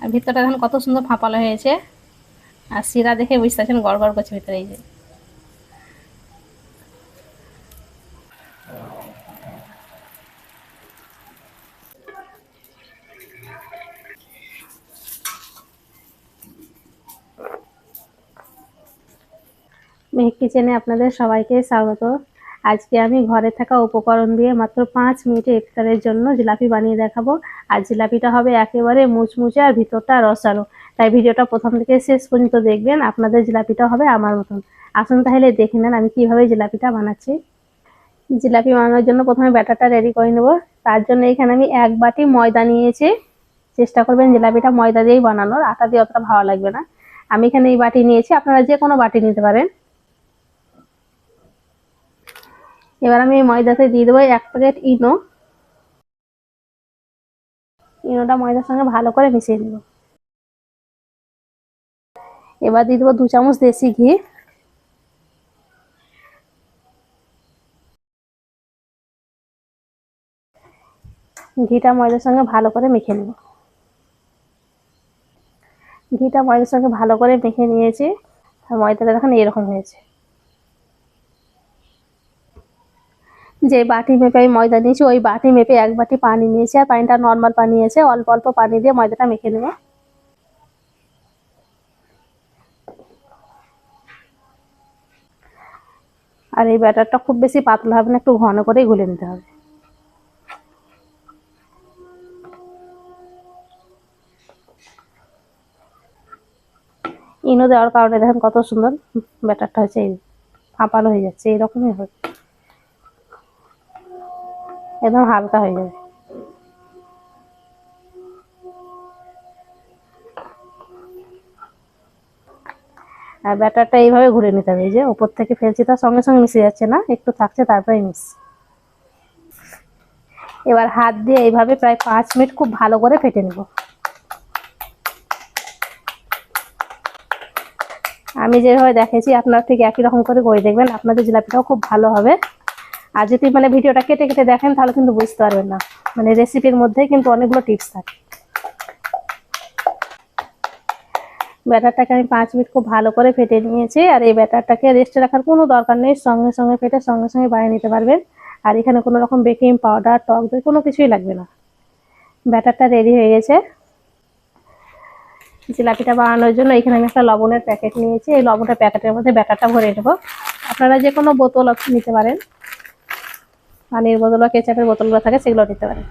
আর ভিতরটা এখন কত সুন্দর ফাঁপালো হয়েছে। আর শিরা দেখে বুঝতে পারছেন গড় গড় করছে ভিতরে এই যে। মেহেক কিচেনে আপনাদের সবাইকে স্বাগত। আজকে আমি ঘরে থাকা উপকরণ দিয়ে মাত্র পাঁচ মিনিটে ইফতারের জন্য জিলাপি বানিয়ে দেখাবো। আর জিলাপিটা হবে একেবারে মুচমুচে আর ভিতরটা রসালো। তাই ভিডিওটা প্রথম থেকে শেষ পর্যন্ত দেখবেন, আপনাদের জিলাপিটা হবে আমার মতন। আসুন তাহলে দেখে নেন আমি কীভাবে জিলাপিটা বানাচ্ছি। জিলাপি বানানোর জন্য প্রথমে ব্যাটারটা রেডি করে নেব। তার জন্য এখানে আমি এক বাটি ময়দা নিয়েছি। চেষ্টা করবেন জিলাপিটা ময়দা দিয়েই বানানোর, আটা দিয়ে অতটা ভালো লাগবে না। আমি এখানে এই বাটি নিয়েছি, আপনারা যে কোনো বাটি নিতে পারেন। এবার আমি ময়দাতে দিয়ে দেবো এক প্যাকেট ইনো। ইনোটা ময়দার সঙ্গে ভালো করে মিশিয়ে দেবো এবার দিয়ে দেবো দু চামচ দেশি ঘি। ঘিটা ময়দার সঙ্গে ভালো করে মেখে নেব। ঘিটা ময়দার সঙ্গে ভালো করে মেখে নিয়েছি, আর ময়দাটা দেখেন এরকম হয়েছে। যে বাটি মেপে আমি ময়দা নিয়েছি ওই বাটি মেপে এক বাটি পানি নিয়েছি আর পানিটা নর্মাল পানি আছে। অল্প অল্প পানি দিয়ে ময়দাটা মেখে নেব। আর এই ব্যাটারটা খুব বেশি পাতলা হবে না, একটু ঘন করেই গুলে নিতে হবে। ইনো দেওয়ার কারণে দেখেন কত সুন্দর ব্যাটারটা হচ্ছে এই ফাঁপালো হয়ে যাচ্ছে এইরকমই হবে। একদম হালকা হয়ে যাবে। আর ব্যাটারটা এইভাবে ঘুরে নিতে হবে যে উপর থেকে ফেলছি, তার সঙ্গে সঙ্গে মিশে যাচ্ছে না, একটু থাকছে তারপরে মিশ। এবার হাত দিয়ে এইভাবে প্রায় পাঁচ মিনিট খুব ভালো করে ফেটে নেব। আমি যেভাবে দেখেছি, আপনারা ঠিক একই রকম করে করে দেখবেন, আপনাদের জিলাপিটাও খুব ভালো হবে। আর যদি মানে ভিডিওটা কেটে কেটে দেখেন, তাহলে কিন্তু বুঝতে পারবেন না। মানে রেসিপির মধ্যে কিন্তু অনেকগুলো টিপস থাকে। ব্যাটারটাকে আমি পাঁচ মিনিট খুব ভালো করে ফেটে নিয়েছি, আর এই ব্যাটারটাকে রেস্টে রাখার কোনো দরকার নেই। সঙ্গে সঙ্গে ফেটে সঙ্গে সঙ্গে বানিয়ে নিতে পারবেন। আর এখানে কোনো রকম বেকিং পাউডার টক দই কোনো কিছুই লাগবে না। ব্যাটারটা রেডি হয়ে গেছে। জিলাপিটা বানানোর জন্য এখানে আমি একটা লবণের প্যাকেট নিয়েছি। এই লবণের প্যাকেটের মধ্যে ব্যাটারটা ভরে নেব। আপনারা যে কোনো বোতল নিতে পারেন। পানির বোতল বা কেচাপের বোতলগুলো থাকে সেগুলো নিতে পারেন।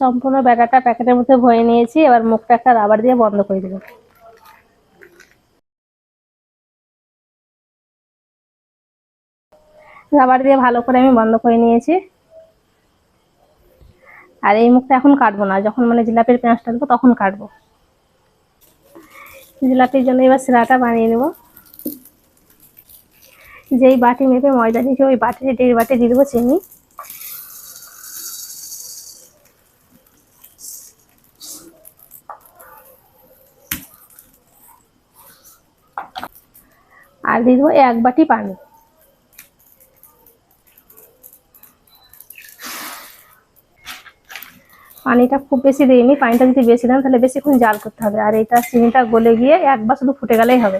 সম্পূর্ণ ব্যাটারটা প্যাকেটের মধ্যে ভরে নিয়েছি, এবার মুখটা একটা রাবার দিয়ে বন্ধ করে দেবো। রাবার দিয়ে ভালো করে আমি বন্ধ করে নিয়েছি। আর এই মুখটা এখন কাটবো না, যখন মানে জিলাপির পেঁয়াজটা দেবো তখন কাটবো। জিলাপির জন্য এবার সিরাটা বানিয়ে নেব। যেই বাটি মেপে ময়দা নিয়েছি ওই বাটিতে দেড় বাটি দিয়ে দেবো চিনি। আর দিয়ে দেবো এক বাটি পানি। পানিটা খুব বেশি দিইনি, পানিটা যদি বেশি দেন তাহলে বেশিক্ষণ জাল করতে হবে। আর এটা চিনিটা গলে গিয়ে একবার শুধু ফুটে গেলেই হবে।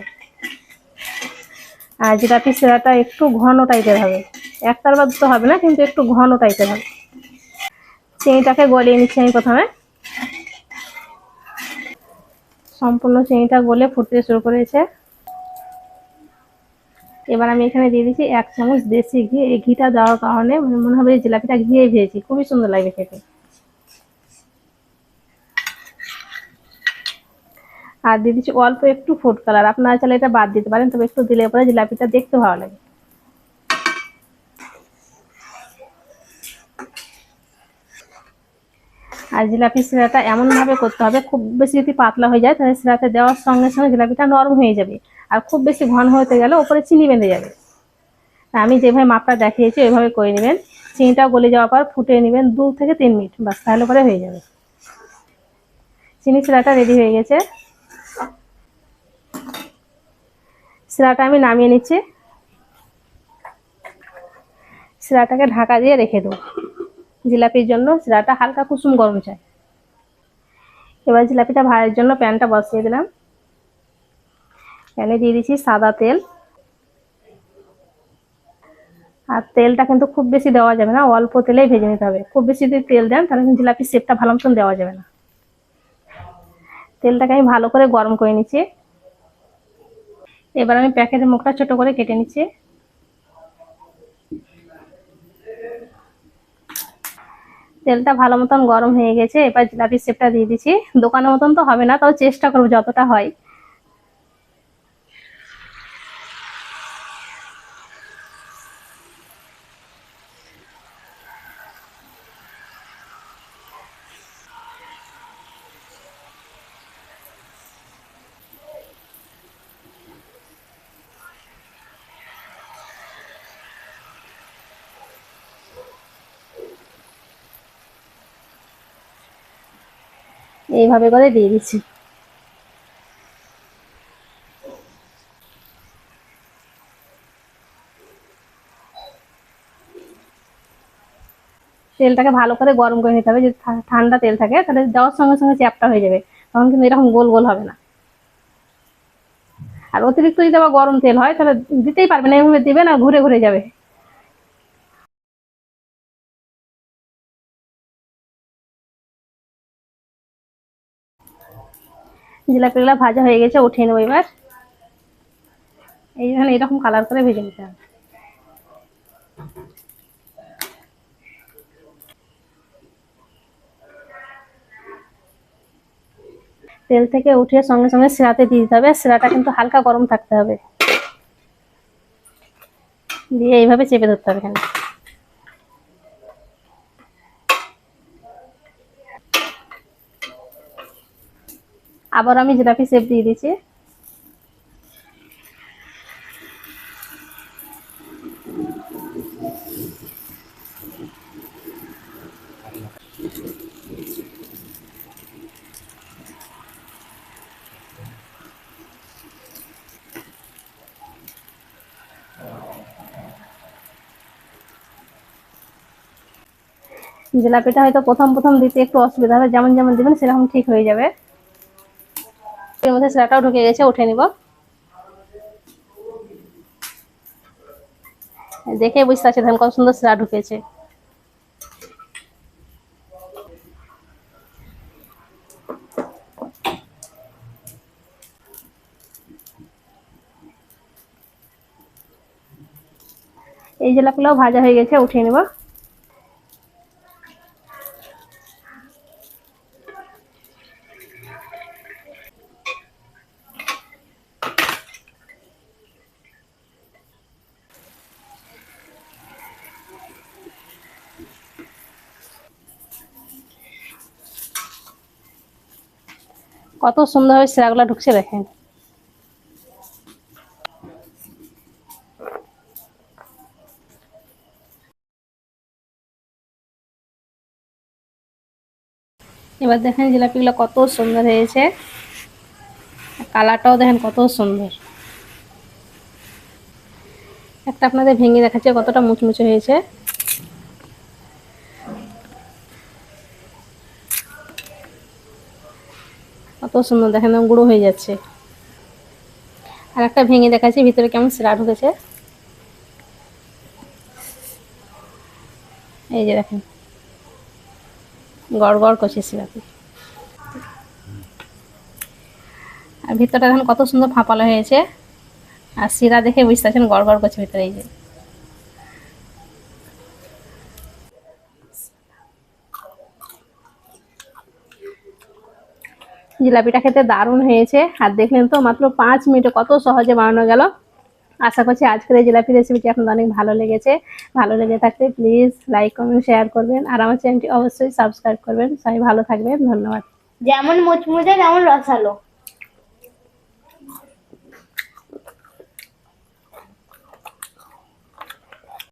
আর জিলাপি সেরাটা একটু ঘন টাইপের হবে। একটার বা দুটো হবে না, কিন্তু একটু ঘন টাইপের হবে। চিনিটাকে গলিয়ে নিচ্ছি আমি প্রথমে। সম্পূর্ণ চিনিটা গলে ফুটতে শুরু করেছে। এবার আমি এখানে দিয়ে দিচ্ছি এক চামচ দেশি ঘি। এই ঘিটা দেওয়ার কারণে মনে হবে জিলাপিটা ঘিয়ে ভেজেছি। খুবই সুন্দর লাগে খেতে। আর দিয়ে দিচ্ছি অল্প একটু ফুড কালার আপনারা চাইলে এটা বাদ দিতে পারেন, তবে একটু দিলে পরে জিলাপিটা দেখতে ভালো লাগে। আর জিলাপি সিরাটা এমনভাবে করতে হবে, খুব বেশি যদি পাতলা হয়ে যায়, তাহলে সিরাতে দেওয়ার সঙ্গে সঙ্গে জিলাপিটা নরম হয়ে যাবে। আর খুব বেশি ঘন হতে গেলে ওপরে চিনি বেঁধে যাবে। আমি যেভাবে মাপটা দেখিয়েছি, ওইভাবে করে নেবেন। চিনিটা গলে যাওয়ার পর ফুটিয়ে নেবেন দু থেকে তিন মিনিট বাস তাহলে পরে হয়ে যাবে। চিনি সিরাটা রেডি হয়ে গেছে। শিরাটা আমি নামিয়ে নিচ্ছি। শিরাটাকে ঢাকা দিয়ে রেখে দেবো। জিলাপির জন্য শিরাটা হালকা কুসুম গরম চাই। এবার জিলাপিটা ভাজার জন্য প্যানটা বসিয়ে দিলাম। প্যানে দিয়ে দিচ্ছি সাদা তেল। আর তেলটা কিন্তু খুব বেশি দেওয়া যাবে না, অল্প তেলেই ভেজে নিতে হবে। খুব বেশি যদি তেল দেন, তাহলে কিন্তু জিলাপির শেপটা ভালো মতন দেওয়া যাবে না। তেলটাকে আমি ভালো করে গরম করে নিচ্ছি। এবার আমি প্যাকেটের মুখটা ছোট করে কেটে নিচ্ছি। তেলটা ভালো মতন গরম হয়ে গেছে, এবার জিলাপির শেপটা দিয়ে দিচ্ছি। দোকানের মতন তো হবে না, তাও চেষ্টা করব যতটা হয়। এইভাবে করে দিয়ে দিচ্ছি। তেলটাকে ভালো করে গরম করে নিতে হবে। যদি ঠান্ডা তেল থাকে, তাহলে দেওয়ার সঙ্গে সঙ্গে চ্যাপটা হয়ে যাবে। তখন কিন্তু এরকম গোল গোল হবে না। আর অতিরিক্ত যদি আবার গরম তেল হয়, তাহলে দিতেই পারবে না। এইভাবে দিবে না, ঘুরে ঘুরে যাবে। জিলাপিগুলো ভাজা হয়ে গেছে, উঠিয়ে নেব এবার। এইখানে এরকম কালার করে ভেজে নিতে হবে। তেল থেকে উঠিয়ে সঙ্গে সঙ্গে শিরাতে দিয়ে দিতে হবে। শিরাটা কিন্তু হালকা গরম থাকতে হবে। দিয়ে এইভাবে চেপে ধরতে হবে এখানে। আবার আমি জিলাপি শেপ দিয়ে দিচ্ছি জিলাপিটা হয়তো প্রথম প্রথম দিতে একটু অসুবিধা হবে, যেমন যেমন দিবেন সেরকম ঠিক হয়ে যাবে। এর মধ্যে সেরাটাও ঢুকে গেছে, উঠে নিব। দেখে বুঝতে পারছি ধান কত সুন্দর সেরা ঢুকেছে। এই জেলাগুলো ভাজা হয়ে গেছে, উঠিয়ে নেব। কত সুন্দরভাবে সেরাগুলো ঢুকছে দেখেন। এবার দেখেন জিলাপি জিলাপিগুলো কত সুন্দর হয়েছে। কালারটাও দেখেন কত সুন্দর। একটা আপনাদের ভেঙে দেখাচ্ছে কতটা মুচমুচে হয়েছে। কত সুন্দর, দেখেন গুঁড়ো হয়ে যাচ্ছে। আর একটা ভেঙে দেখাচ্ছি, ভিতরে কেমন সিরা ঢুকেছে এই যে দেখেন, গড় গড় করছে সিরাপি আর ভিতরটা দেখেন কত সুন্দর ফাঁপালো হয়েছে। আর শিরা দেখে বুঝতে পারছেন গড় গড় করছে ভিতরে, এই যে। জিলাপিটা খেতে দারুণ হয়েছে। আর দেখলেন তো মাত্র পাঁচ মিনিটে কত সহজে বানানো গেল। আশা করছি আজকের এই জিলাপি রেসিপিটি আপনাদের অনেক ভালো লেগেছে। ভালো লেগে থাকলে প্লিজ লাইক কমেন্ট শেয়ার করবেন। আর আমার চ্যানেলটি অবশ্যই সাবস্ক্রাইব করবেন। সবাই ভালো থাকবেন। ধন্যবাদ। যেমন মুচমুচে, তেমন রসালো।